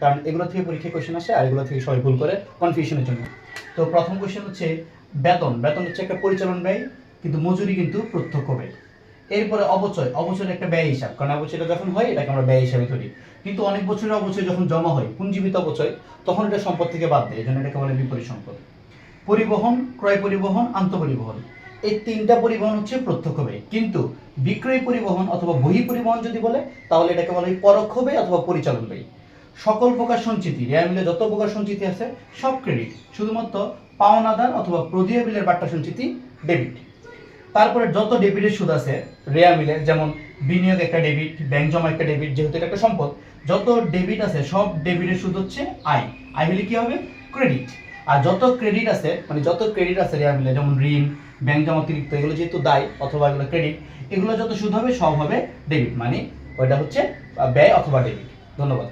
কারণ এগুলো থেকে পরীক্ষায় কোয়েশ্চেন আসে আর এগুলো থেকে সবাই ভুল করে কনফিউশনের জন্য। তো প্রথম কোয়েশ্চেন হচ্ছে বেতন। বেতন হচ্ছে একটা পরিচালন ব্যয়, কিন্তু মজুরি কিন্তু প্রত্যক্ষ ব্যয়। এরপরে অবচয়। অবচয়ের একটা ব্যয় হিসাব। কারণ অবচয়টা যখন হয়, এটাকে আমরা ব্যয় হিসাবে ধরি। কিন্তু অনেক বছরের অবচয় যখন জমা হয় পুঞ্জীবিত অবচয়, তখন এটা সম্পদ থেকে বাদ দেয়। এই জন্য এটাকে বলে বিপরীত সম্পদ। পরিবহন, ক্রয় পরিবহন, আন্তঃপরিবহন। এই তিনটা পরিবহন হচ্ছে প্রত্যক্ষ ব্যয়। কিন্তু বিক্রয় পরিবহন অথবা বহি পরিবহন যদি বলে, তাহলে এটাকে বলা হয় পরোক্ষ ব্যয় অথবা পরিচালন ব্যয়। সকল প্রকার সঞ্চিতি রেয়া মিলে যত প্রকার সঞ্চিতি আছে, সব ক্রেডিট শুধুমাত্র পাওনাদার অথবা প্রদিয়া বিলের বাট্টা সঞ্চিতি ডেবিট তারপরে যত ডেবিটের সুদ আছে রেয়া মিলের যেমন বিনিয়োগ একটা ডেবিট ব্যাংক জমা একটা ডেবিট যেহেতু এটা একটা সম্পদ, যত ডেবিট আছে, সব ডেবিটের সুদ হচ্ছে আয়। আয় হলে কি হবে? ক্রেডিট আর যত ক্রেডিট আছে মানে যত ক্রেডিট আছে রেয়া মিলে যেমন ঋণ ব্যাংক জমা অতিরিক্ত, এগুলো যেহেতু দায় অথবা এগুলো ক্রেডিট এগুলো যত সুদ হবে, সব হবে ডেবিট মানে ওইটা হচ্ছে ব্যয় অথবা ডেবিট ধন্যবাদ।